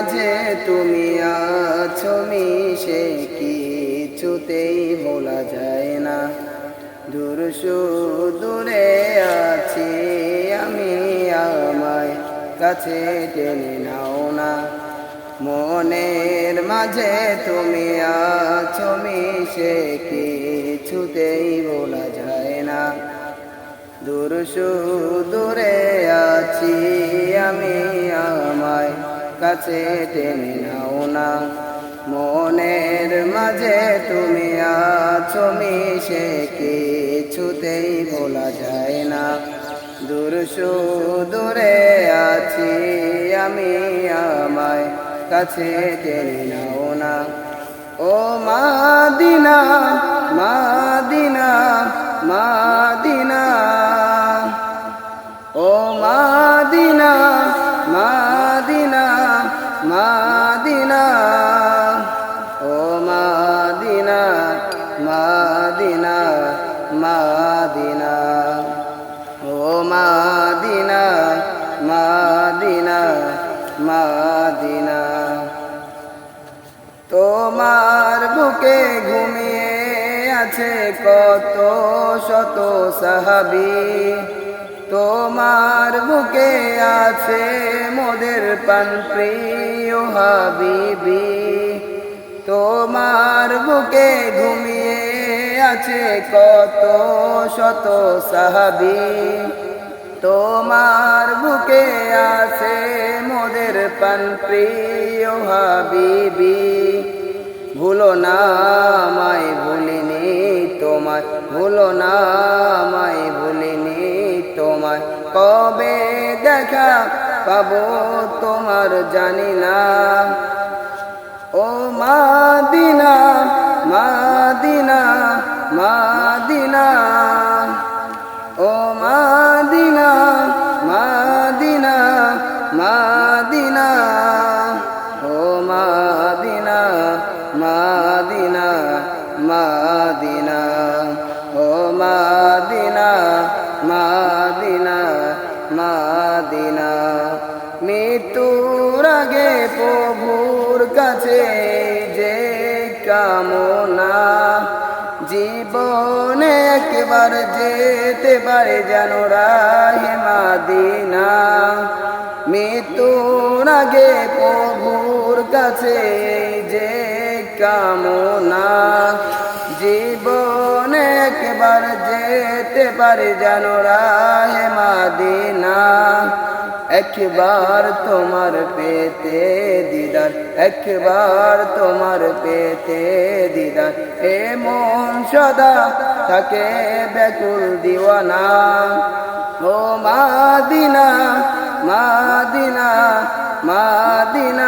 মাঝে তুমি আছো মিশে, কিছুতেই বলা যায় না। দূর দূরে আছি আমি আমায়, কাছে টেনে নাও না। মনের মাঝে তুমি আছো মিশে, কিছুতেই বলা যায় না। দূর দূরে আছি আমি কাছে টেনে নাও না। মনের মাঝে তুমি আছো, মিশে কিছুতেই বলা যায় না। দূর দূরে আছি আমি আমায় কাছে টেনে নাও না। ও মাদিনা মাদিনা মাদিনা মাদিনা, ও মাদিনা মাদিনা মাদিনা, ও মাদিনা মাদিনা মাদিনা। তোমার বুকে ঘুমিয়ে আছে কত শত সাহাবি। তোমার বুকে আছে মোদের পান প্রিয় হাবিবি। তোমার বুকে ঘুমিয়ে আছে কত শত সাহাবি। তোমার বুকে আছে মোদের পান প্রিয় হাবিবি। ভুলো না আমায় ভুলিনি তোমায়, ভুলো না আমায় তোমায়। কবে দেখা পাবো তোমার জানি না। মৃত্যুর আগে প্রভুর কাছে যে কামনা, জীবনে একবার যেতে পারে যেন রাহে মাদিনা। মৃত্যুর আগে প্রভুর কাছে যে কামনা, জীবনে একবার যেতে পারে যেন রাহে মাদিনা। একবার তোমার পেতে দিদার, একবার তোমার পেতে দিদার। এ মন সদা থাকে ব্যাকুল দিওয়ানা। ও মা দিনা মাদিনা মাদিনা মাদিনা